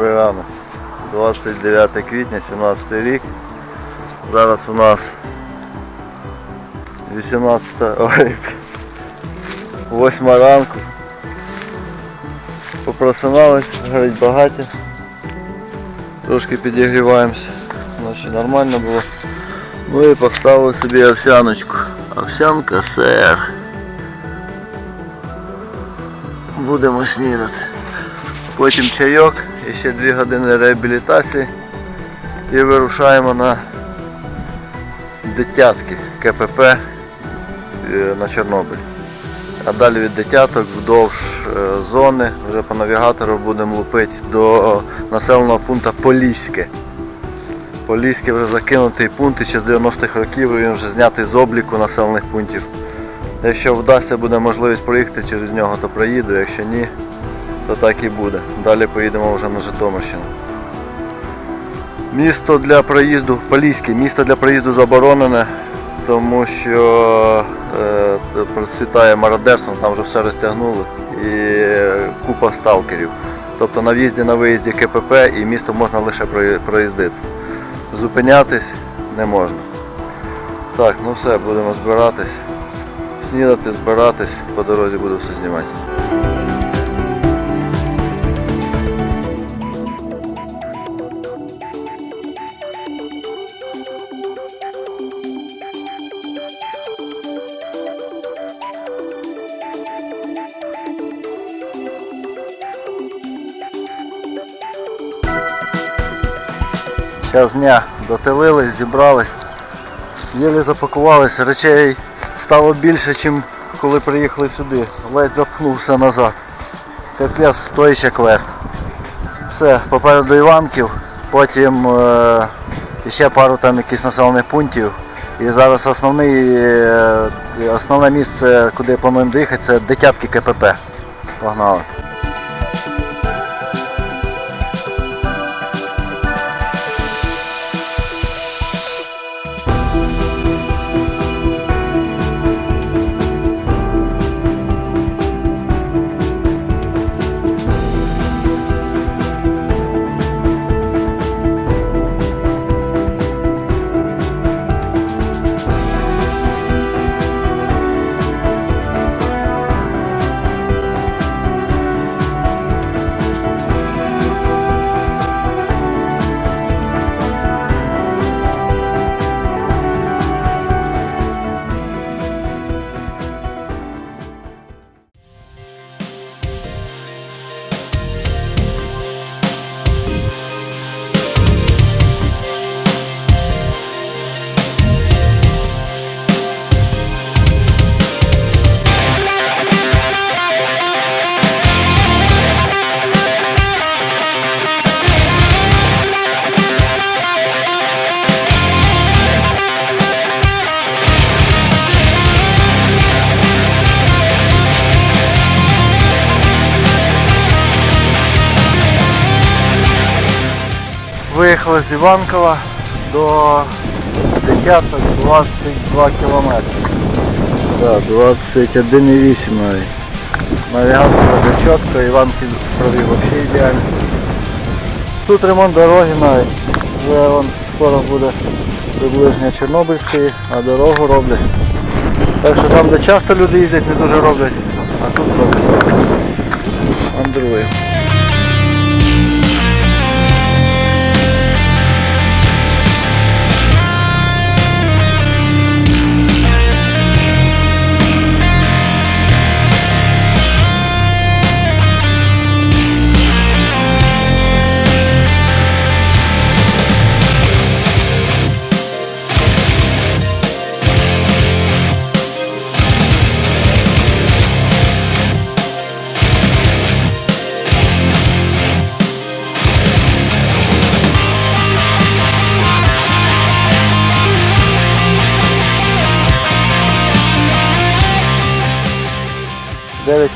Добрий ранок. 29 квітня, 17 рік. Зараз у нас 18, ой, 8 ранку. Попросинались, горить багаття. Трошки підігріваємося. Ночі нормально було. Ну і поставили собі овсяночку. Овсянка сир. Будемо снідати. Потім чайок і ще 2 години реабілітації. І вирушаємо на дитятки КПП е, на Чорнобиль. А далі від дитяток вдовж е, зони вже по навігатору будемо лупити до населеного пункту Поліське. Поліське вже закинутий пункт і ще з 90-х років він вже знятий з обліку населених пунктів. Якщо вдасться буде можливість проїхати через нього, то проїду, якщо ні, то так і буде. Далі поїдемо вже на Житомирщину. Місто для проїзду, Поліське, місто для проїзду заборонене, тому що е, процвітає мародерство, там вже все розтягнули і купа сталкерів. Тобто на в'їзді на виїзді КПП і місто можна лише проїздити. Зупинятись не можна. Так, ну все, будемо збиратись. Снідати, збиратись, по дорозі буду все знімати. Час дня дотелились, зібрались, єлі запакувалися, речей стало більше, ніж коли приїхали сюди. Ледь запхнувся назад. Капець, той ще квест. Все, попереду Іванків, потім е, ще пару там якихось населених пунктів. І зараз основний, е, основне місце, куди плануємо доїхати, це дитятки КПП. Погнали. Виїхали з Іванкова до дитяток 22 кілометри. Так, 21,8 навіть. Навігатор буде чітко, Іванків провів взагалі ідеально. Тут ремонт дороги навіть. Вже вон скоро буде приближення Чорнобильської, а дорогу роблять. Так що там, де часто люди їздять, не дуже роблять, а тут роблять. Андрує.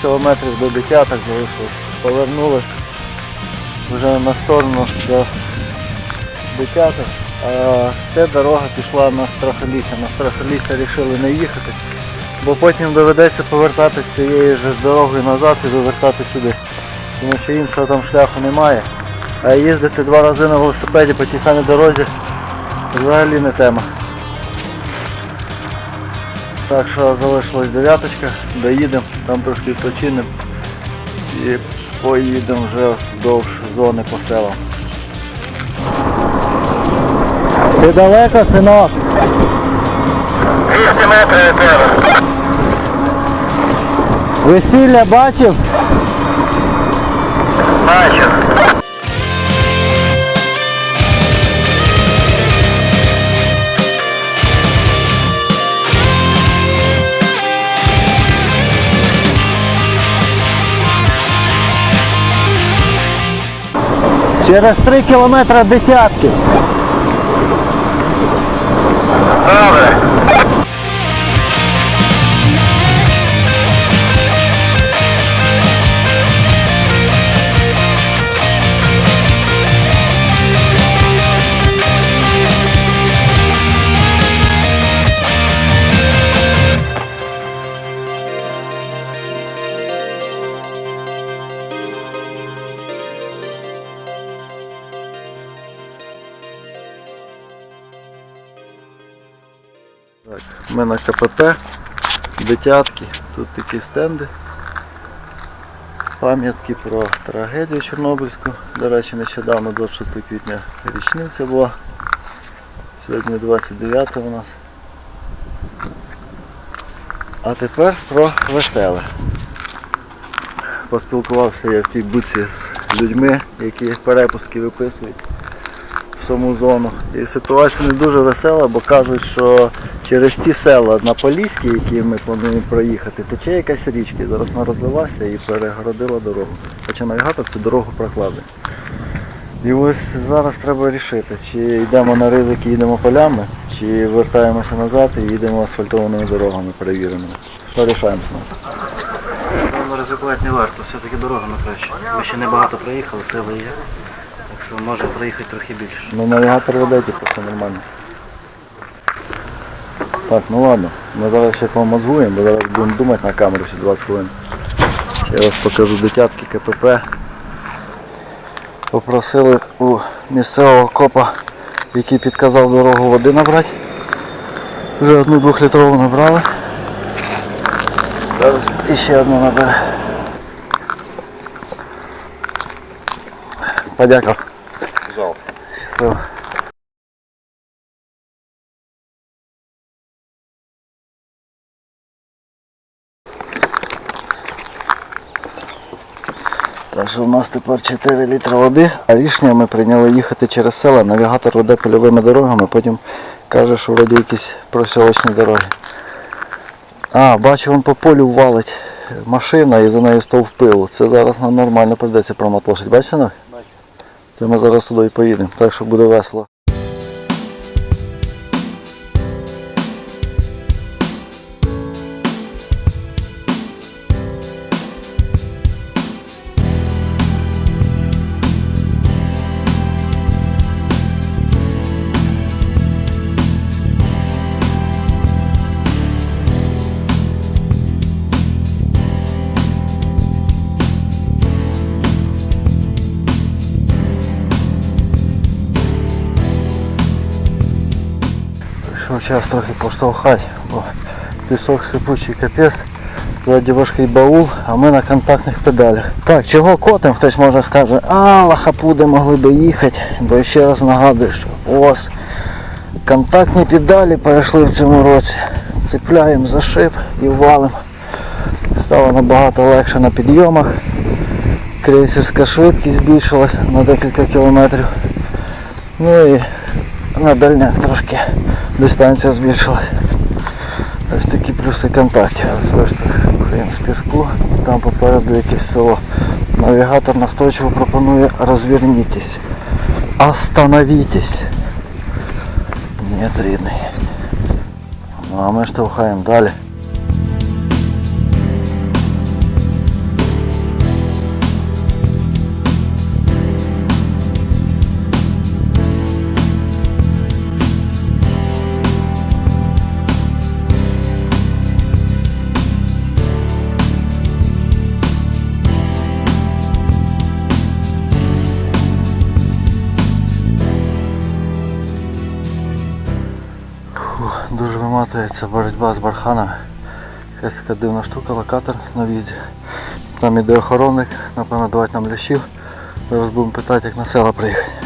Кілометрів до дитяток залишилось. Повернули вже на сторону до дитяток. А ця дорога пішла на Страхолісся. На Страхолісся вирішили не їхати, бо потім доведеться повертатися цією ж дорогою назад і вивертати сюди. Тому що іншого там шляху немає. А їздити два рази на велосипеді по тій самій дорозі взагалі не тема. Так що залишилась дев'яточка, доїдемо, там трошки відпочинемо і поїдемо вже вздовж зони по селам. Ти далеко, синок? 200 метрів. Весілля бачив? Через три кілометри дитятки. Ми на КПП, дитятки, тут такі стенди. Пам'ятки про трагедію Чорнобильську. До речі, нещодавно 26 квітня річниця була. Сьогодні 29 у нас. А тепер про веселе. Поспілкувався я в тій буці з людьми, які перепустки виписують саму зону. І ситуація не дуже весела, бо кажуть, що через ті села на Поліській, які ми плануємо проїхати, тече якась річка. Зараз вона розлилася і перегородила дорогу. Хоча навігатор цю дорогу прокладе. І ось зараз треба рішити, чи йдемо на ризик і їдемо полями, чи вертаємося назад і їдемо асфальтованими дорогами перевіреними. Що рішаємо? Ну, ризикувати не варто, все-таки дорога на краще. Ми ще небагато проїхали, сили є. Що може проїхати трохи більше. Ну навігатор веде, типу, все нормально. Так, ну ладно, ми зараз ще помозгуємо, бо зараз будемо думати на камеру ще 20 хвилин. Я вас покажу дитятки КПП. Попросили у місцевого копа, який підказав дорогу води набрати. Вже одну двохлітрову набрали. Зараз іще одну набере. Подяка. Жалко. Все. Так що у нас тепер 4 літри води, а рішення ми прийняли їхати через села. Навігатор веде польовими дорогами, потім каже, що вроді якісь просілочні дороги. А, бачу, вон по полю валить машина і за нею стовп пилу. Це зараз нам нормально прийдеться промотошити. Бачите? Це ми зараз туди і поїдемо, так що буде весело. Час трохи поштовхати, бо пісок сипучий капець. Ззаді важкий баул, а ми на контактних педалях. Так, чого котим, хтось може скаже, а лахапуди могли би їхати, бо ще раз нагадую, що ось контактні педалі перейшли в цьому році. Цепляємо за шип і валимо. Стало набагато легше на підйомах. Крейсерська швидкість збільшилась на декілька кілометрів. Ну і на дальняк трошки дистанція збільшилась. Ось такі плюси контактів. Так з піску, там попереду якесь село. Навігатор настойчиво пропонує розвернітесь. Остановитесь. Нет, рідний. Ну а ми штовхаємо далі. Дається боротьба з барханами. Якась така дивна штука, локатор на в'їзді. Там іде охоронник, напевно, давати нам лящів. Зараз будемо питати, як на села приїхати.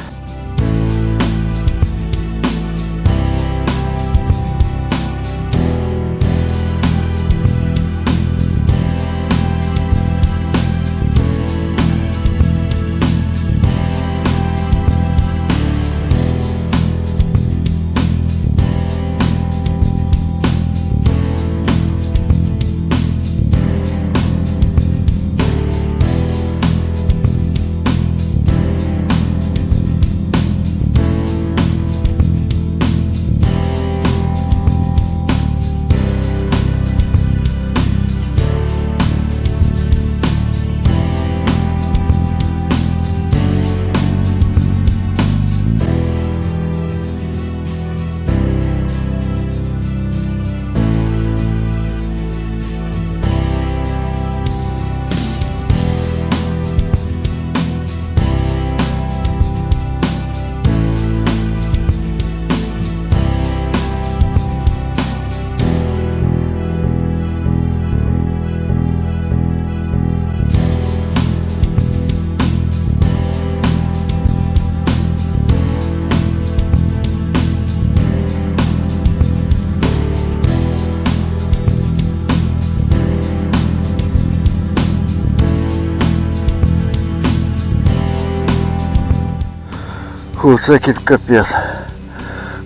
Фу, це кіт капець.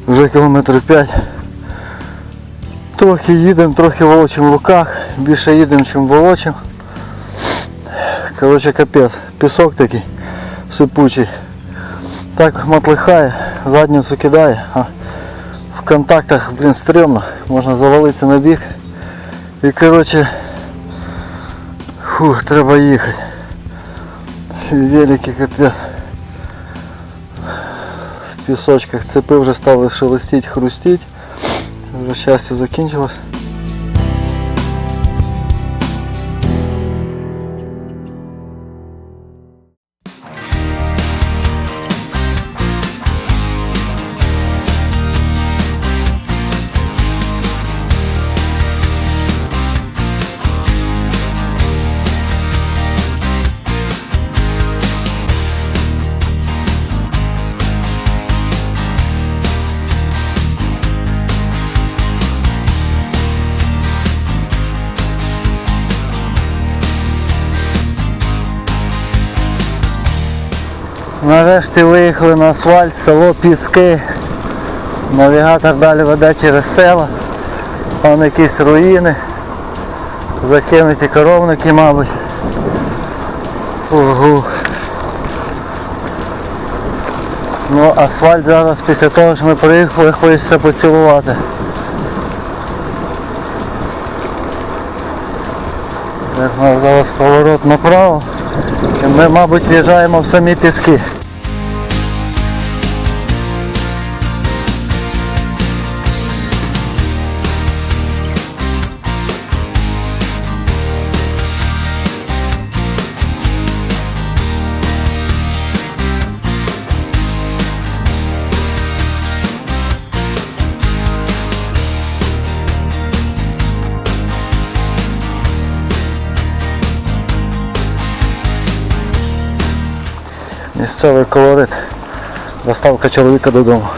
Вже кілометр 5. Трохи їдемо, трохи волочимо в руках. Більше їдемо, ніж волочимо. Коротше капець. Пісок такий сипучий. Так матлихає, задницю кидає, а в контактах, блін, стрьомно. Можна завалитися на бік. І коротше, фу, треба їхати. Великий капець в пісочках. Цепи вже стали шелестіть, хрустіть. Вже щастя закінчилось. Нарешті виїхали на асфальт, село Піски. Навігатор далі веде через село. Там якісь руїни. Закинуті коровники, мабуть. Ого. Ну, асфальт зараз після того, що ми приїхали, хочеться поцілувати. Зараз поворот направо. І ми, мабуть, в'їжджаємо в самі піски. Місцевий колорит. Доставка чоловіка додому.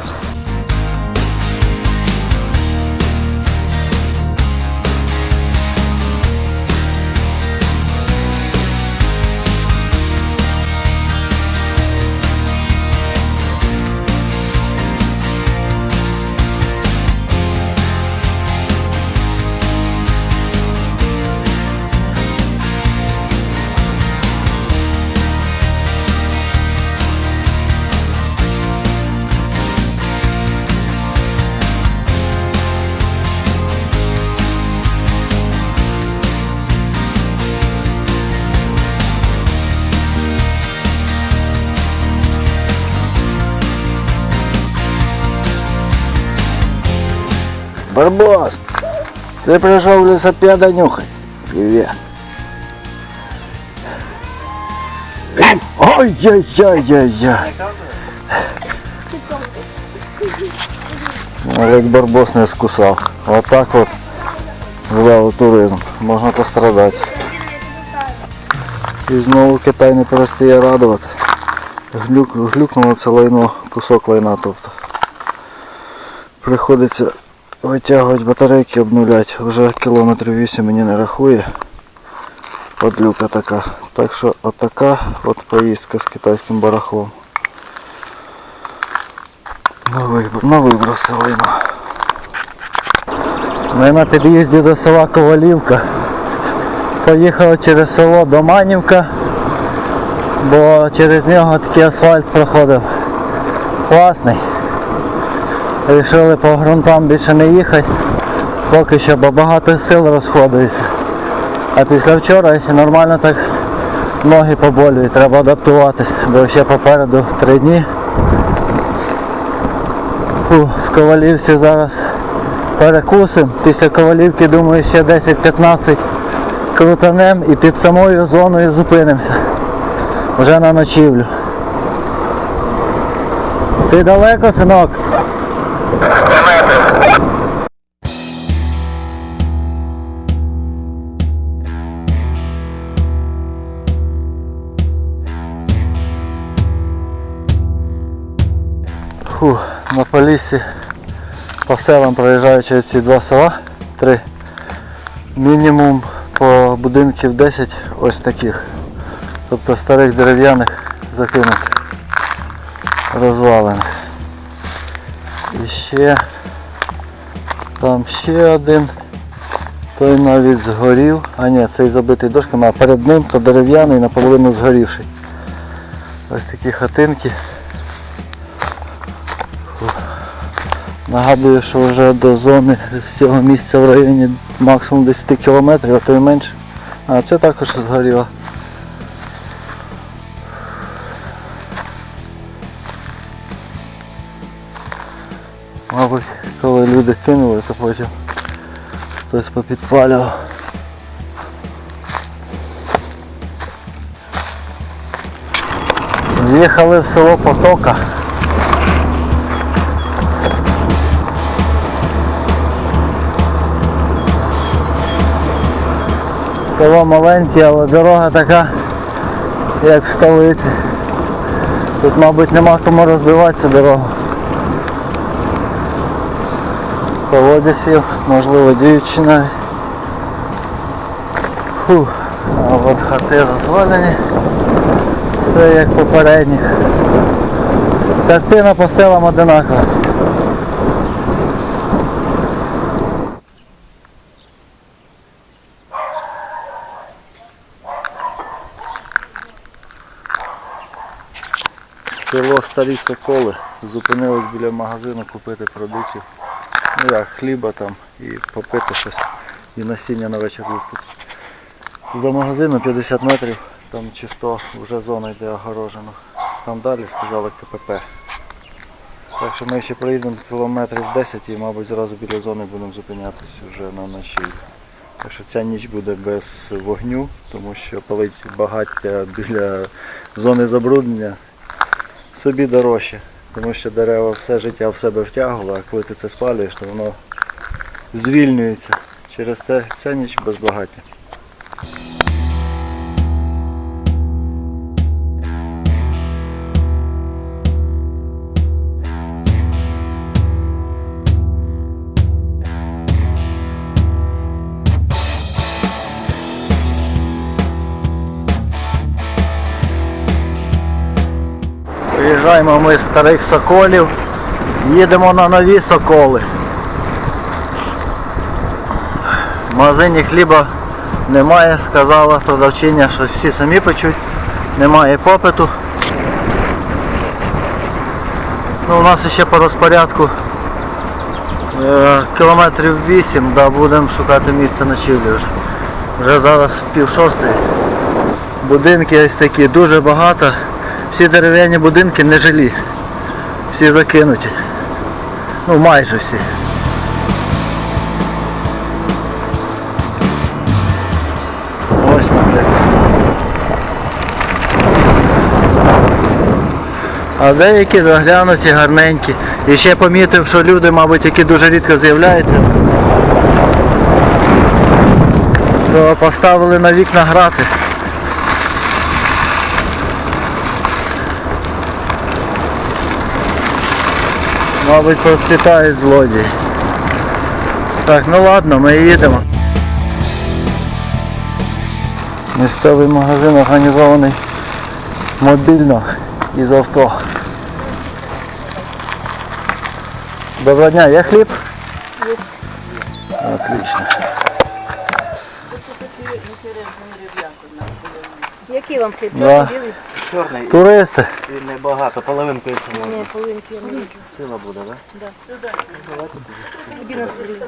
Ты пришел лесопеда нюхать. Привет. Ой-яй-яй-яй-яй. Але як барбос не скусав. Отак от велотуризм. Можна пострадати. І знову Китай не перестає радувати. Глюк, глюкнуло це лайно, кусок лайна тобто. Приходиться витягувати батарейки, обнуляти. Вже кілометрів 8 мені не рахує. Подлюка така. Так що отака от поїздка з китайським барахлом. На виброс лайно. Ми на під'їзді до села Ковалівка. Поїхали через село до Манівка, бо через нього такий асфальт проходив. Класний. Рішили по ґрунтам більше не їхати, поки що, бо багато сил розходується. А після вчора ще нормально так ноги поболюють, треба адаптуватись, бо ще попереду три дні. Фу, в Ковалівці зараз перекусимо. Після Ковалівки, думаю, ще 10-15 крутанем і під самою зоною зупинимося. Вже на ночівлю. Ти далеко, синок? Фу, на полісі по селам проїжджаючи ці два села, три. Мінімум по будинків 10 ось таких. Тобто старих дерев'яних закинутих, розвалених. Ще там ще один. Той навіть згорів. А ні, цей забитий дошками, а перед ним то дерев'яний наполовину згорівший. Ось такі хатинки. Нагадую, що вже до зони з цього місця в районі максимум 10 кілометрів, а то й менше. А це також згоріло. Люди кинули, то потім хтось попідпалював. В'їхали в село Потока. Село маленьке, але дорога така, як в столиці. Тут, мабуть, нема кому розбивати цю дорогу. Колодязів, можливо, дівчина. Фух. А от хати розвалені. Все як попередніх. Картина по селам одинакова. Село Старі Соколи. Зупинились біля магазину купити продуктів. Ну хліба там і попити щось. І насіння на вечір виспити. За магазином 50 метрів, там чисто вже зона йде огорожена. Там далі сказали КПП. Так що ми ще проїдемо кілометрів 10 і, мабуть, зразу біля зони будемо зупинятися вже на ночі. Так що ця ніч буде без вогню, тому що палить багаття біля зони забруднення собі дорожче. Тому що дерева все життя в себе втягували, а коли ти це спалюєш, то воно звільнюється. Через те ця ніч без багаття. Приїжджаємо ми старих соколів, їдемо на нові соколи. В магазині хліба немає, сказала продавчиня, що всі самі печуть, немає попиту. Ну, у нас ще по розпорядку е, кілометрів 8, да, будемо шукати місце ночівлі вже. Вже зараз пів шостої. Будинки ось такі, дуже багато. Всі дерев'яні будинки не жилі. Всі закинуті. Ну майже всі. Ось наприклад. А деякі доглянуті, гарненькі. І ще помітив, що люди, мабуть, які дуже рідко з'являються, то поставили на вікна грати. Мабуть, процвітають злодії. Так, ну ладно, ми їдемо. Місцевий магазин організований мобільно із авто. Доброго дня, є хліб? Є. Отлично. Який вам хліб? Да. Білий? Чорний Туристи. і небагато, половинку якщо можна. Ні, половинки я не люблю. Ціла буде, так? Тобі на селі.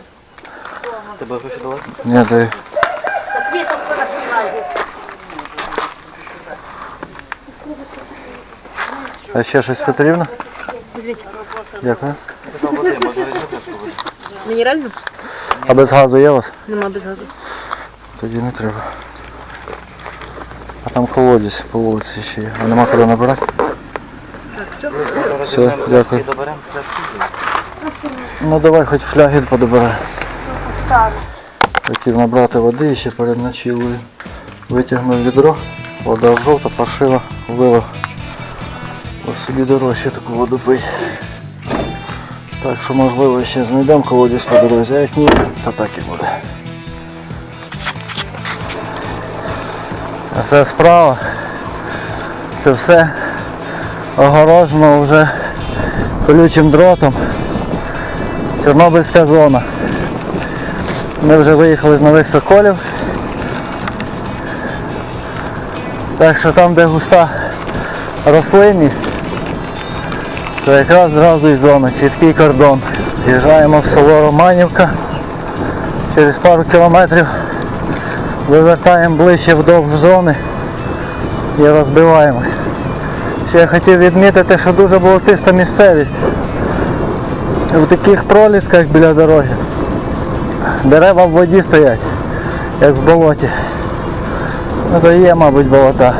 Тебе гроші давати? Ні, дай. А ще щось потрібно? Візьміть. Дякую. Мінеральну? А без газу є у вас? Нема без газу. Тоді не треба. А там колодязь по вулиці ще є. А нема куди набирати? Все, дякую. Ну давай хоч фляги подобирай. Хотів набрати води і ще перед ночівлею. Витягнув відро, вода жовта, пошила, вилив. Ось собі дорожче таку воду пий. Так що можливо ще знайдемо колодязь по дорозі, а як ні, то так і буде. Це справа. Це все огорожено вже колючим дротом. Чорнобильська зона. Ми вже виїхали з нових соколів. Так що там, де густа рослинність, то якраз зразу і зона, чіткий кордон. З'їжджаємо в село Романівка. Через пару кілометрів вивертаємо ближче вдовж зони і розбиваємось. Ще я хотів відмітити, що дуже болотиста місцевість в таких пролісках біля дороги. Дерева в воді стоять, як в болоті. Ну то є, мабуть, болота.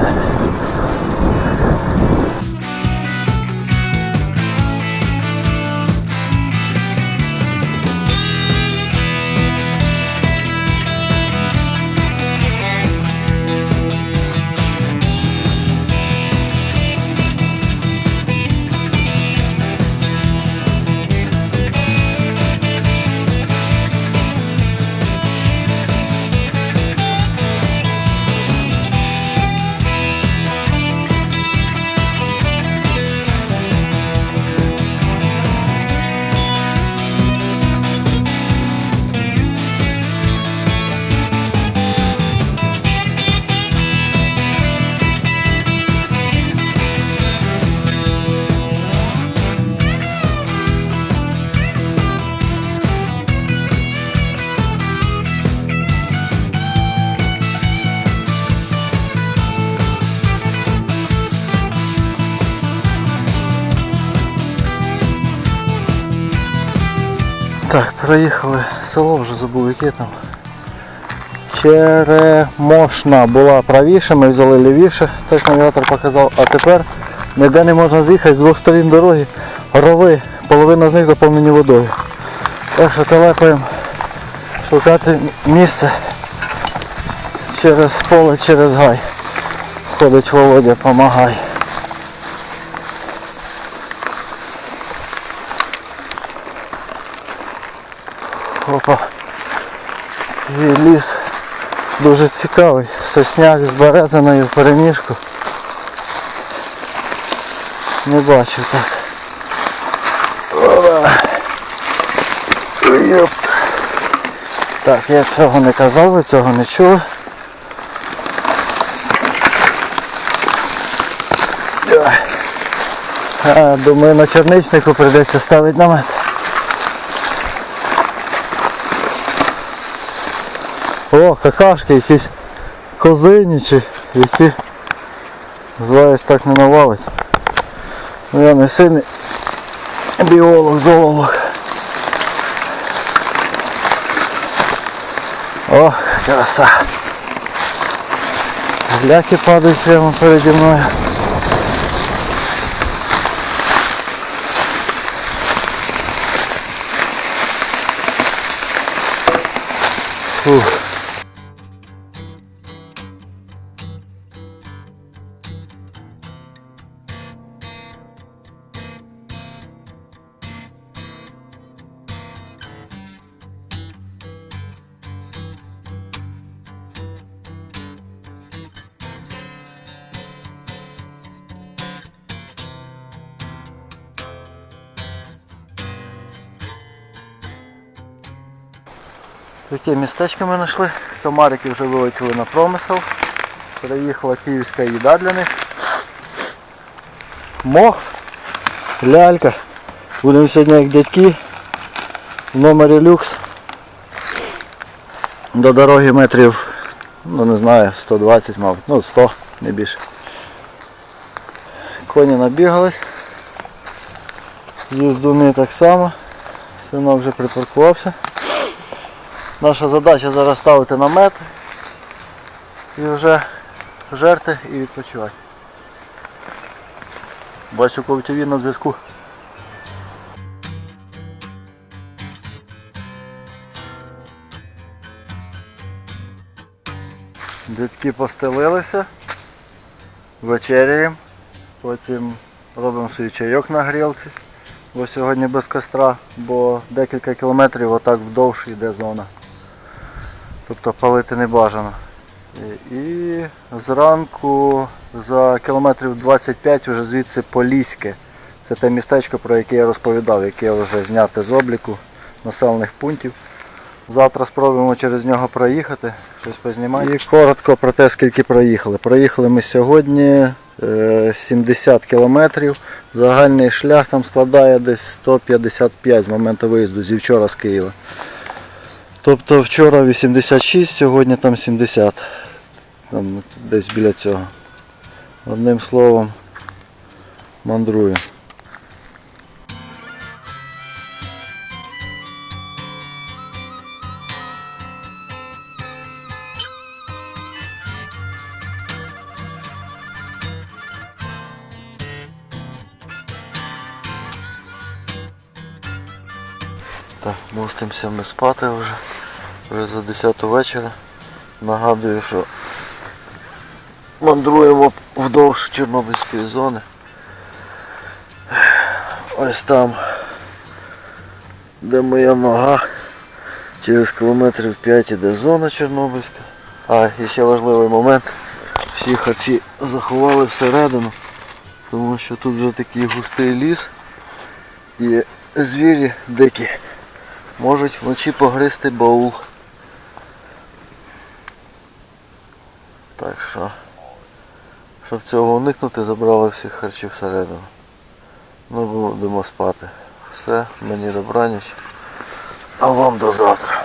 Проїхали село, вже забув яке там. Черемошна була правіше, ми взяли лівіше, так навігатор показав, а тепер ніде не можна з'їхати з двох сторін дороги. Рови, половина з них заповнені водою. Так що телепаємо шукати місце через поле, через гай. Ходить Володя, помагай. Опа. І ліс дуже цікавий. Сосняк з березиною в переміжку. Не бачив так. Йоп. Так, я цього не казав, ви цього не чули. Думаю, на черничнику прийдеться ставити намет. О, какашки якісь козинічі, які заяць так не навалить. Ну, я не сильний біолог, зоолог. О, краса. Гляки падають прямо переді мною. Фух. Таке містечко ми знайшли. Комарики вже вилетіли на промисел. Переїхала київська їда для них. Мох, лялька. Будемо сьогодні як дядьки. В номері люкс. До дороги метрів, ну не знаю, 120, мабуть, ну 100, не більше. Коні набігались. Їздуни так само. Синок вже припаркувався. Наша задача зараз ставити намет і вже жерти і відпочивати. Бачу ковтіві на зв'язку. Дітки постелилися, вечеряємо, потім робимо свій чайок на грілці, бо сьогодні без костра, бо декілька кілометрів отак вдовж йде зона. Тобто палити не бажано. І, зранку за кілометрів 25 вже звідси Поліське. Це те містечко, про яке я розповідав, яке вже зняте з обліку населених пунктів. Завтра спробуємо через нього проїхати, щось познімати. І коротко про те, скільки проїхали. Проїхали ми сьогодні е, 70 кілометрів. Загальний шлях там складає десь 155 з моменту виїзду зі вчора з Києва. Тобто вчора 86, сьогодні там 70. Там десь біля цього. Одним словом, мандрую. Так, мостимося ми спати вже. Вже за 10 вечора. Нагадую, що мандруємо вдовж Чорнобильської зони. Ось там, де моя нога, через кілометрів 5 іде зона Чорнобильська. А, і ще важливий момент. Всі харчі заховали всередину, тому що тут вже такий густий ліс і звірі дикі можуть вночі погризти баул. Так що, щоб цього уникнути, забрали всіх харчів всередину. Ми будемо спати. Все, мені добраніч. А вам до завтра.